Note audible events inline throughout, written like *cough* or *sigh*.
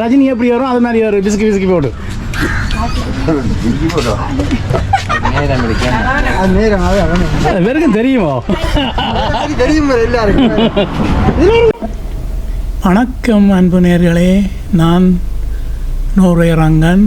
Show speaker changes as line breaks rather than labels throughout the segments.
ரஜினி எப்படி வரும் அது மாதிரி ஒரு பிசுக்கி பிசுக்கி போடு
அது நேரம் அது அவனு.
அது வெறுக்கும் தெரியுமோ?
வணக்கம் அன்பு நேர்களே. நான் ரங்கன்.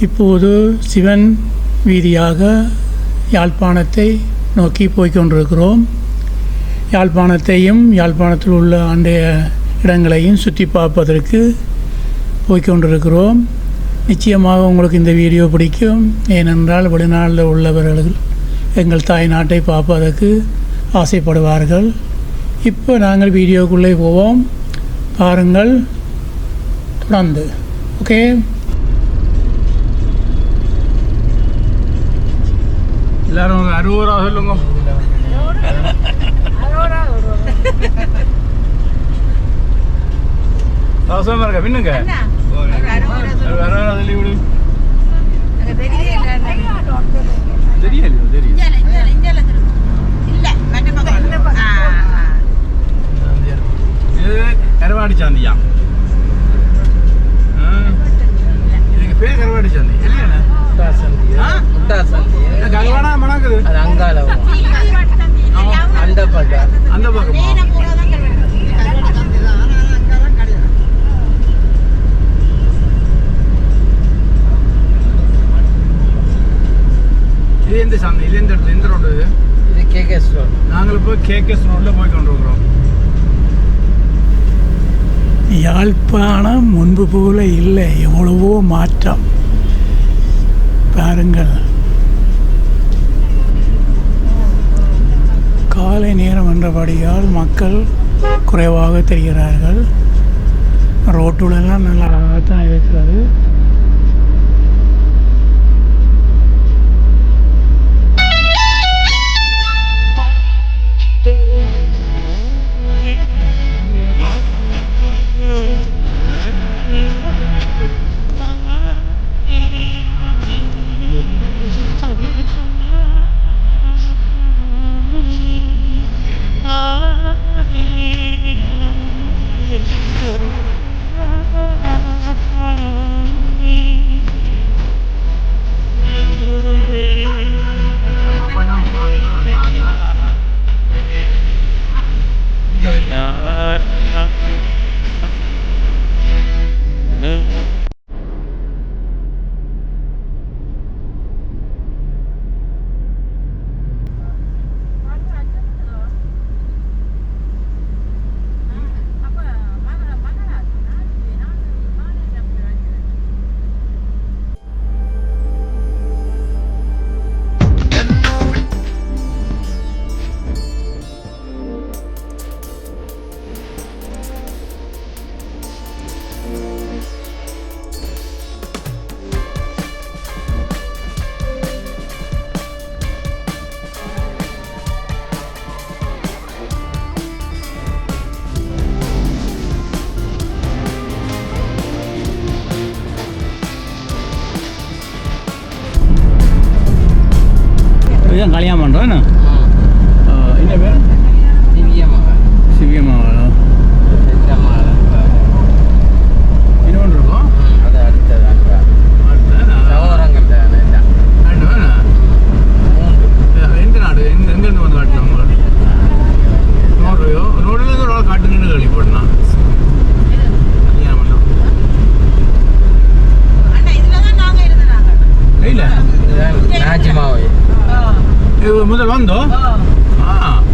இப்போது சிவன் வீதியாக யாழ்ப்பாணத்தை நோக்கி போய்கொண்டிருக்கிறோம் யாழ்ப்பாணத்தையும் யாழ்ப்பாணத்தில் உள்ள அண்டைய இடங்களையும் சுற்றி பார்ப்பதற்கு போய்கொண்டிருக்கிறோம் நிச்சயமாக உங்களுக்கு இந்த வீடியோ பிடிக்கும். ஏனென்றால் வெளிநாட்டில் உள்ளவர்கள் எங்கள் தாய் நாட்டை பார்ப்பதற்கு ஆசைப்படுவார்கள். இப்போ நாங்கள் வீடியோக்குள்ளே போவோம். பாருங்கள். தொடர்ந்து. ஓகே?
எல்லாரும் அறுபது ரூபா சொல்லுங்க அவசரமா இருக்கா பின்னுங்க அறுபது ரூபா சொல்லி விடு தெரியலையோ தெரியும் இது கருவாடி சாந்தியா ஆ. இதுக்கு பேர் கருவாடி சாந்தி இல்லையாண்ணே ஆ? இது கருவாடா மணக்குது. அந்த பக்கமா? இது எந்த சாந்தி இது எந்த இடத்துல? எந்த ரோடு இது? நாங்கள் இப்போ கேகேஎஸ் ரோட்டில் போய் கொண்டிருக்கிறோம்.
யாழ்ப்பாணம் முன்பு போல இல்லை. எவ்வளவோ மாற்றம். பாருங்கள். காலை நேரம் என்றபடியால் மக்கள் குறைவாக தெரிகிறார்கள். ரோட்டுலெல்லாம் நல்லா அழகாக தான் இருக்கிறது.
இதுதான் கல்யாணம் இது முதல் வந்தோம் ஆ தூரம்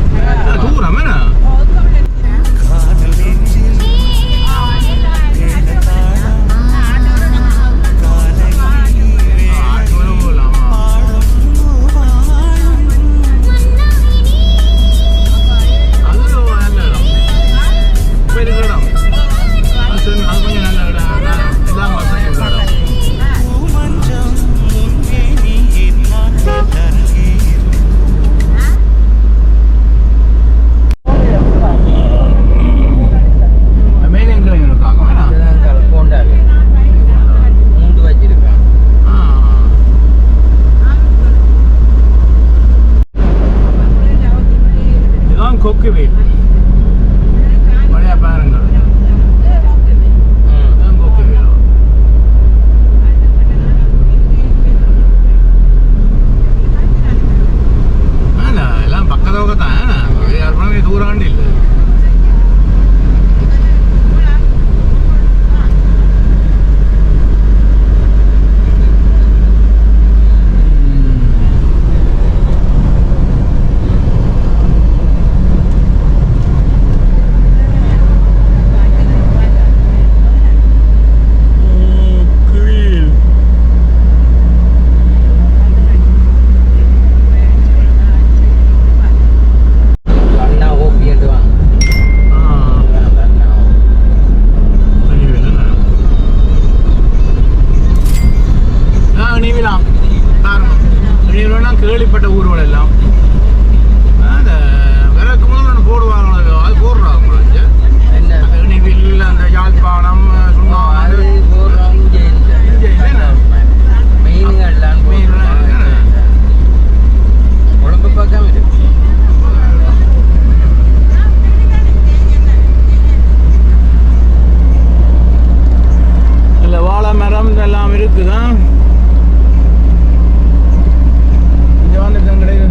கேள்விப்பட்ட ஊர்கள் எல்லாம் அந்த விறகு முதல்ல ஒன்று போடுவாங்களோ அது போடுறாங்க
என்ன?
நீவில் அந்த யாழ்ப்பாணம் சுண்ணாம்பு.
கொழும்பு பக்கம் இருக்கு
இல்லை. வாழை மரம் இதெல்லாம் இருக்குதான் இங்கே வந்து கிடையாது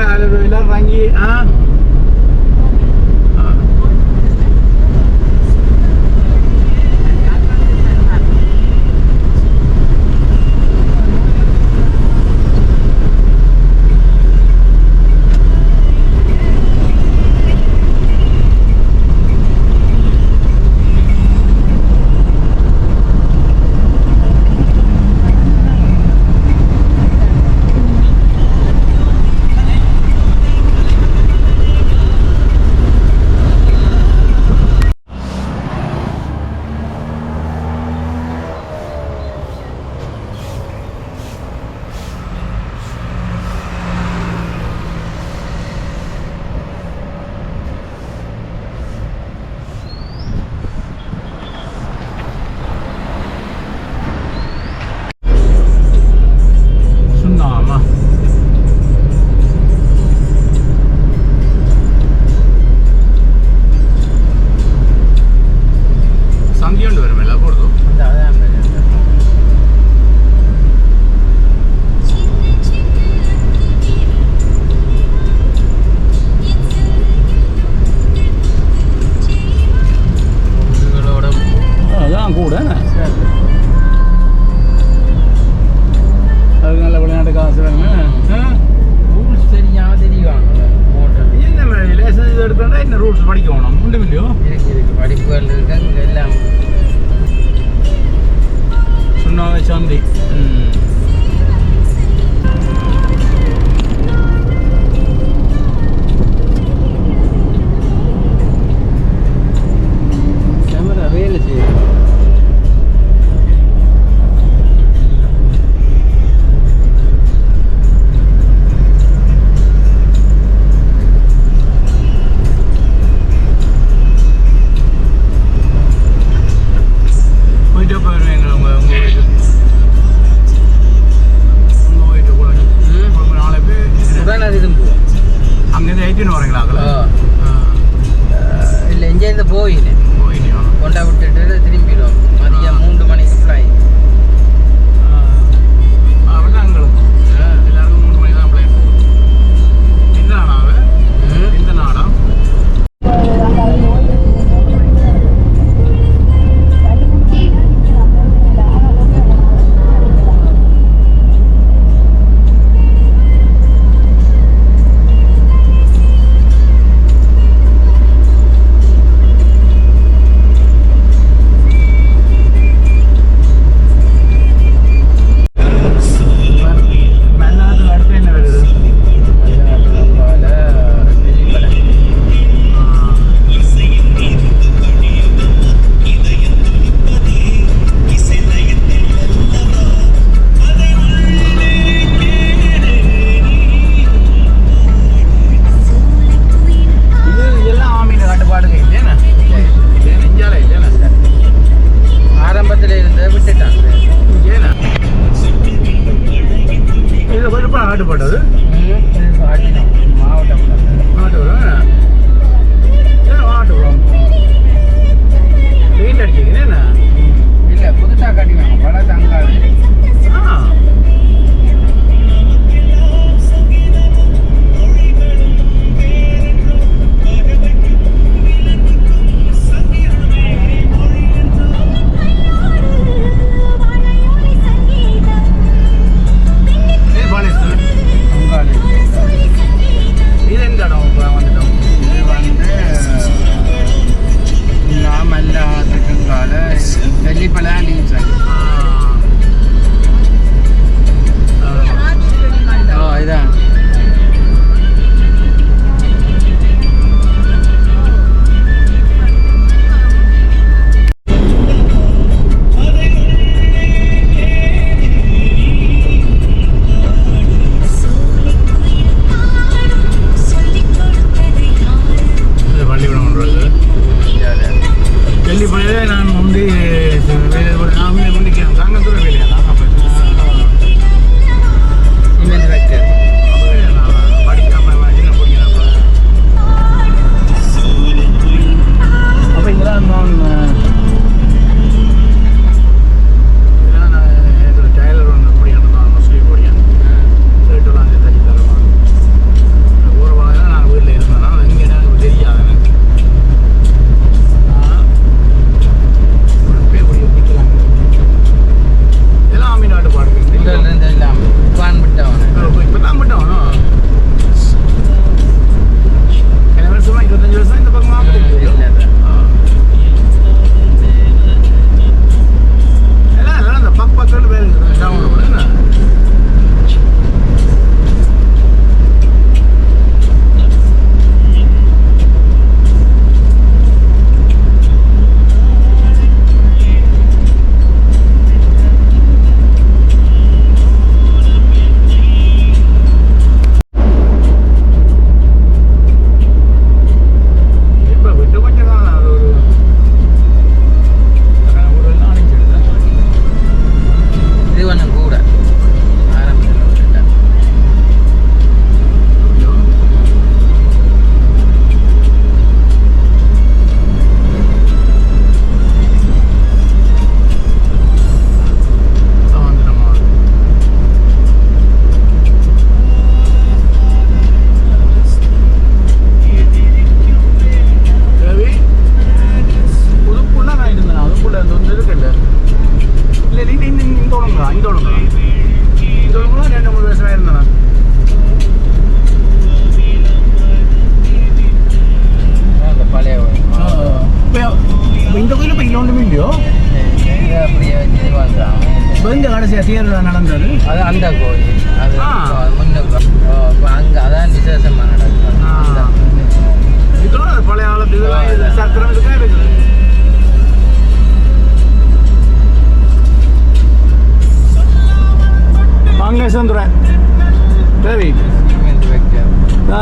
அங்கே வந்து அது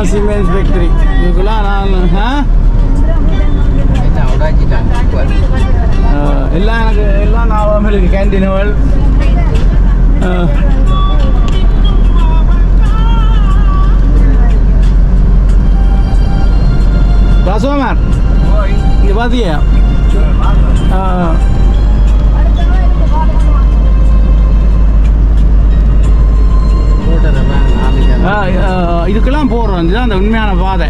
సిమెంట్ நான்
నీకులా எல்லாம்
எனக்கு எல்லாம் ஞாபகம் இருக்குது கேன்டீன்கள் ரசோமர் இங்கே பார்த்தியா இதுக்கெல்லாம் போடுறோம் இதுதான் அந்த உண்மையான பாதை.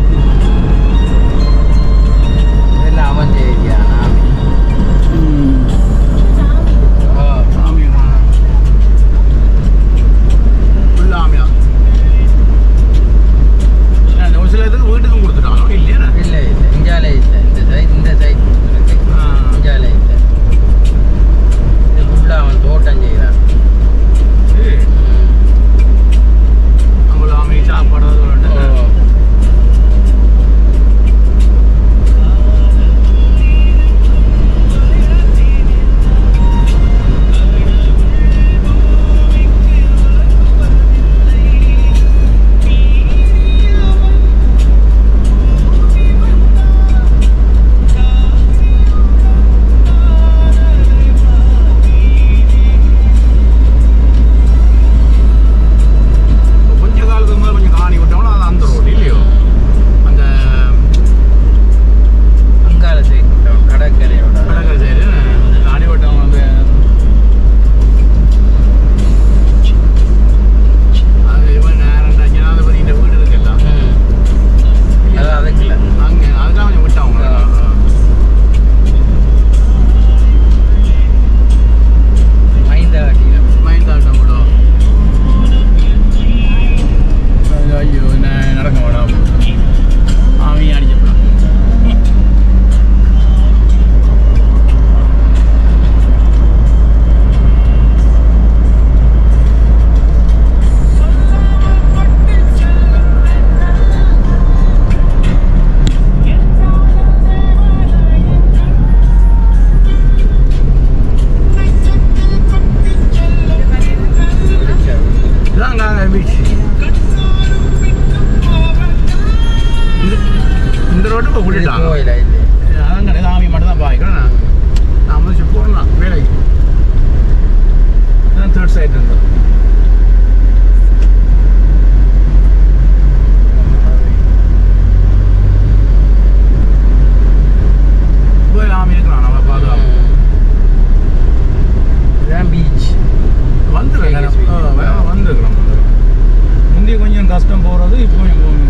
இப்போ விட்டுட்டாங்க
கோயிலா இல்லை
அதான் கிடையாது சாமி மட்டும் தான் பாய்க்கிறேன் நான் நான் வந்து போடலாம் வேலைக்கு தேர்ட் சைட் இருந்து போய் சாமி இருக்கலாம் நம்ம பாதுகாப்பு
இதுதான் பீச்
வந்துருக்கேன் வந்துருக்கிறோம் முந்தைய கொஞ்சம் கஷ்டம் போகிறது இப்போ கொஞ்சம்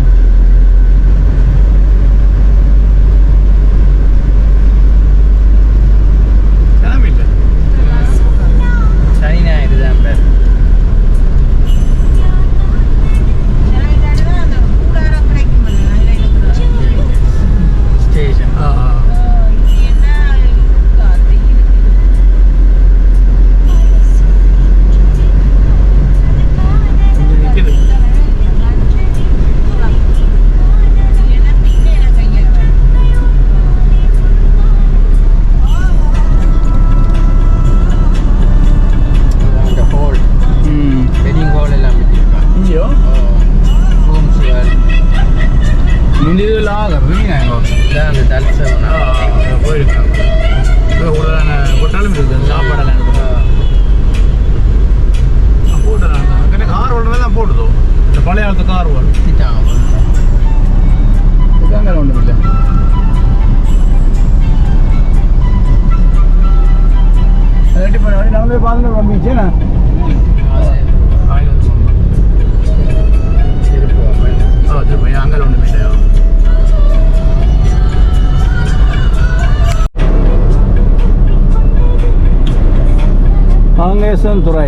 காங்கேசன் துறை.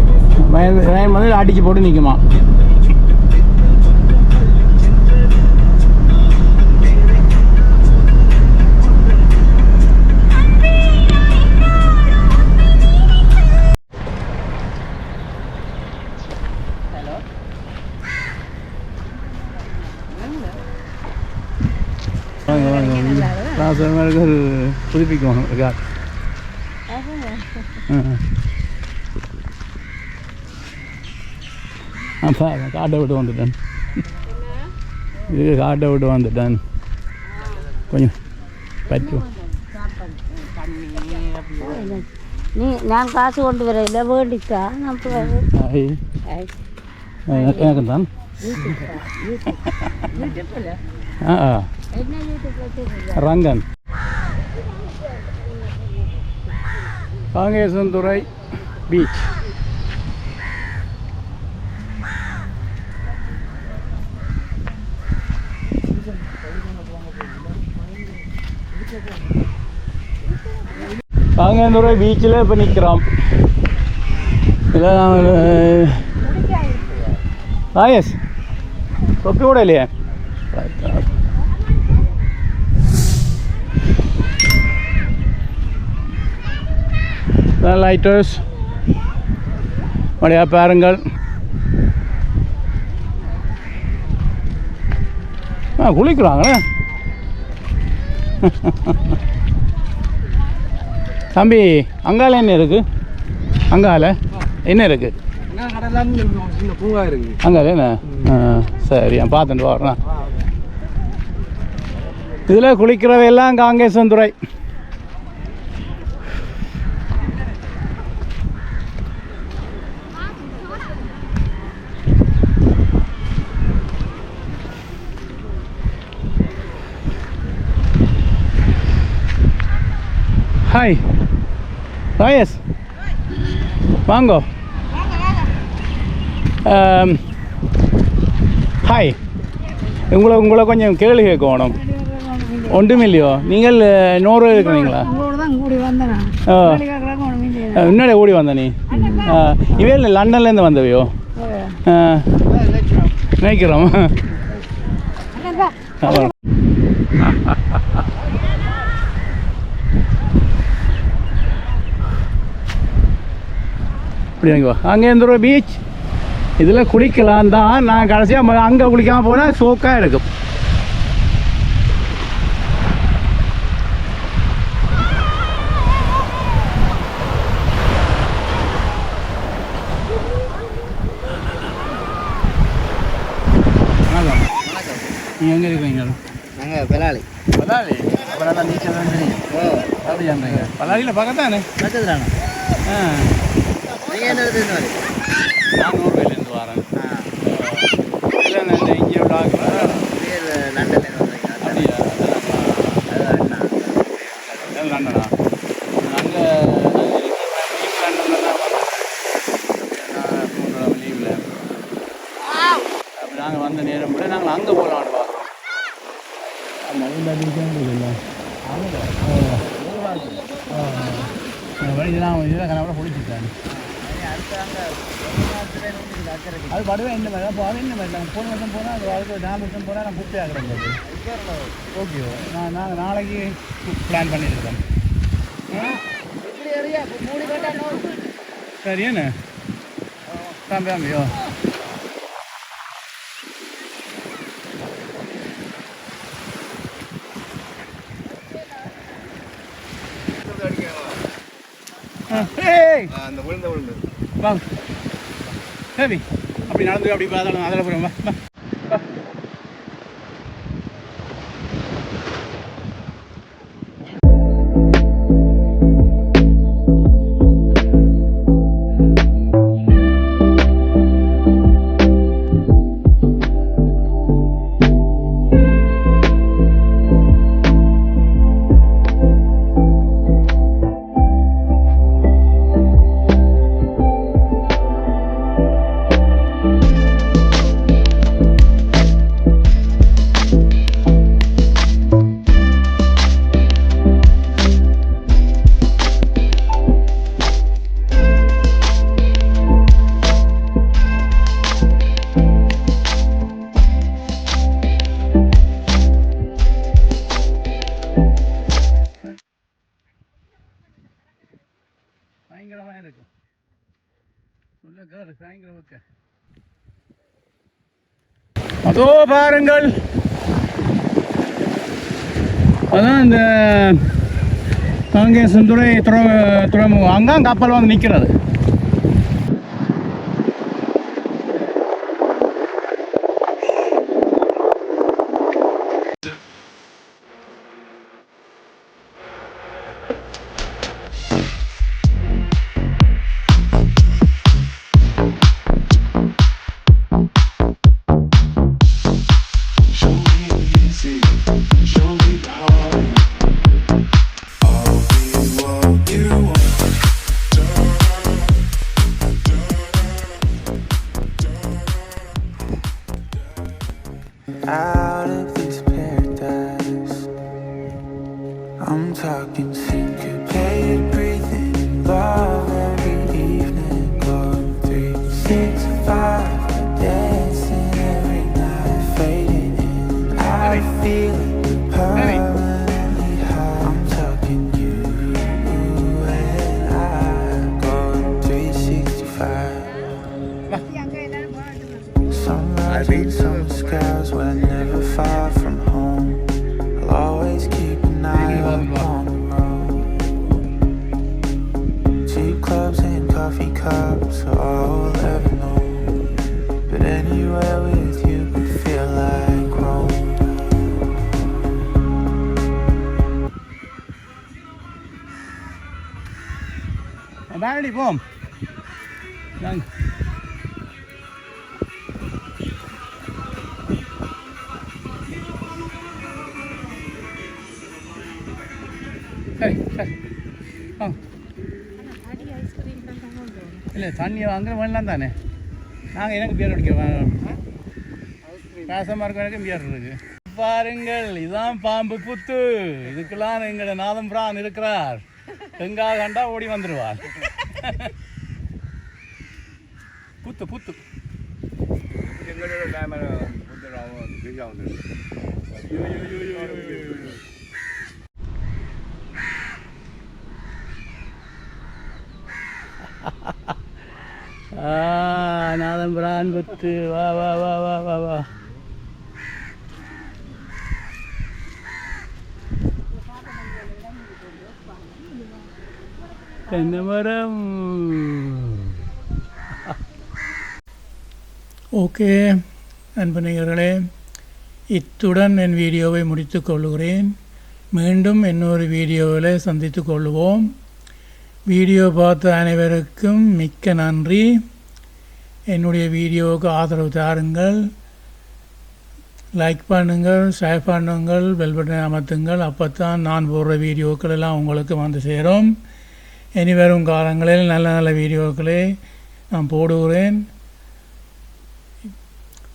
வயல் வந்து அடிச்சு போட்டு நிற்குமா ராசமர்கள் புதுப்பிக்கணும் இருக்கா அப்பா காட்டை விட்டு வந்துட்டேன். இது காட்டை விட்டு வந்துட்டேன். கொஞ்சம் பറ്റുம்
நீ நான் காசு கொண்டு வரையில வேண்டிக்கா. நான்
எனக்கு தான். ஆ ஆ.
என்ன வீட்டுக்கு வச்சிருக்க
ரங்கன் காங்கேசன்துறை பீச்சில் இப்போ நிற்கிறோம் இல்லை நாங்கள் ஆ எஸ் தொப்பி கூட இல்லையே. லைட்டர்ஸ் மழையா பாருங்கள். ஆ குளிக்கிறாங்களே. *laughs* தம்பி அங்கால என்ன இருக்கு? அங்கால என்ன இருக்கு? அங்கால என்ன? சரி பார்த்துட்டு வரேன். இதில் குளிக்கிறவையெல்லாம் காங்கேசன்துறை ஹாய் ராயஸ் வாங்கோ ஹாய் உங்களை உங்களை கொஞ்சம் கேள்வி கேட்கணும் ஒன்றுமில்லையோ? நீங்கள் நோர்வே இருக்கிறீங்களா முன்னாடி ஓடி வந்த நீ இவையில் லண்டன்லேருந்து வந்தவையோ? நினைக்கிறோம். இப்படி வாங்கி வா. அங்கே இந்த பீச் இதில் குளிக்கலாம் தான். நான் கடைசியாக அங்கே குளிக்காமல் போனால் சோக்காக இருக்கும் நீங்கள் எங்கே இருக்கீங்க?
நாங்கள்
பலாலி. அப்புறம் நல்லா நீச்சல் தான் தெரியும். அப்படியாங்க பலாலியில் பக்கத்தானே?
பக்கத்துலாண்ணா.
ஆ.
நீங்கள் என்ன எடுத்துன்னு வரீங்க
நான் நூறுரூவாயிலேருந்து வரேன் இல்லை நான் இங்கே உள்ள ஆகுறேன்
பேர் லண்டன்லேருந்து வந்தீங்க
அப்படியா
அதான் அண்ணா
அது லண்டனா அங்கே லண்டனில் தான் நான் மூணு லீவில் அப்போ நாங்கள் வந்த நேரம் கூட நாங்கள் அங்கே போகலான்னு பார்க்குறோம் ஆமாம் இந்த இல்லை வழிதெல்லாம் இதெல்லாம் கனவுல பிடிச்சிட்டாங்க அது அப்போ அது என்ன மாதிரி? நாங்கள் போன வருஷம் போனால் அது அதுக்கு நாலு வருஷம் போனால் நான் குப்பை ஆகிறேன் ஓகே நான் நாங்கள் நாளைக்கு பிளான் பண்ணியிருக்கோம். சரி என்ன? தம்பி தம்பியோ
அந்த விழுந்த விழுந்து.
வாங்க. சரி. அப்படி நடந்து அப்படி பார்த்தாலும் அதில் போகிறோம் தோ பாருங்கள். அதான் இந்த காங்கேசந்துறை துறை துறைமுகம் அங்கே கப்பல் வந்து நிற்கிறது
I've been some scars but I never far from home. I'll always keep an eye up on the road. Cheap clubs and coffee cups are all I'll ever know. But anywhere with you could feel like
home. About it, bomb. இல்லை வாங்குற வேணலாம் தானே? நாங்கள் எனக்கு pier அடிக்கிறோம் காசமாக இருக்கும் எனக்கு pier இருக்கு. பாருங்கள் இதான் பாம்பு புத்து. இதுக்கெல்லாம் எங்களோட நாதம் பிரான் இருக்கிறார். எங்காக கண்டா ஓடி வந்துடுவார் புத்து புத்து.
எங்களோட
ஆ நாதம் பிரான் வா வா வா வா வா வா. தென்னை மரம்
ஓகே அன்பு நேயர்களே இத்துடன் என் வீடியோவை முடித்துக் கொள்கிறேன். மீண்டும் இன்னொரு வீடியோவில் சந்தித்து கொள்வோம். வீடியோ பார்த்த அனைவருக்கும் மிக்க நன்றி. என்னுடைய வீடியோவுக்கு ஆதரவு தாருங்கள். லைக் பண்ணுங்கள் ஷேர் பண்ணுங்கள் பெல் பட்டனை அமர்த்துங்கள். அப்போ தான் நான் போடுற வீடியோக்கள் எல்லாம் உங்களுக்கு வந்து சேரும். இனி வரும் காலங்களில் நல்ல நல்ல வீடியோக்களை நான் போடுகிறேன்.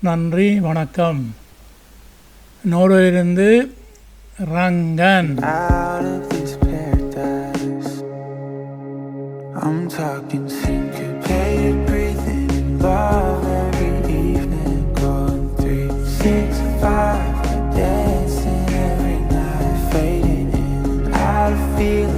நன்றி வணக்கம். நோர்வேலிருந்து Rangan.
I'm talking syncopated breathing in love every evening. Going three, six, five, dancing every night, fading in and out of feeling.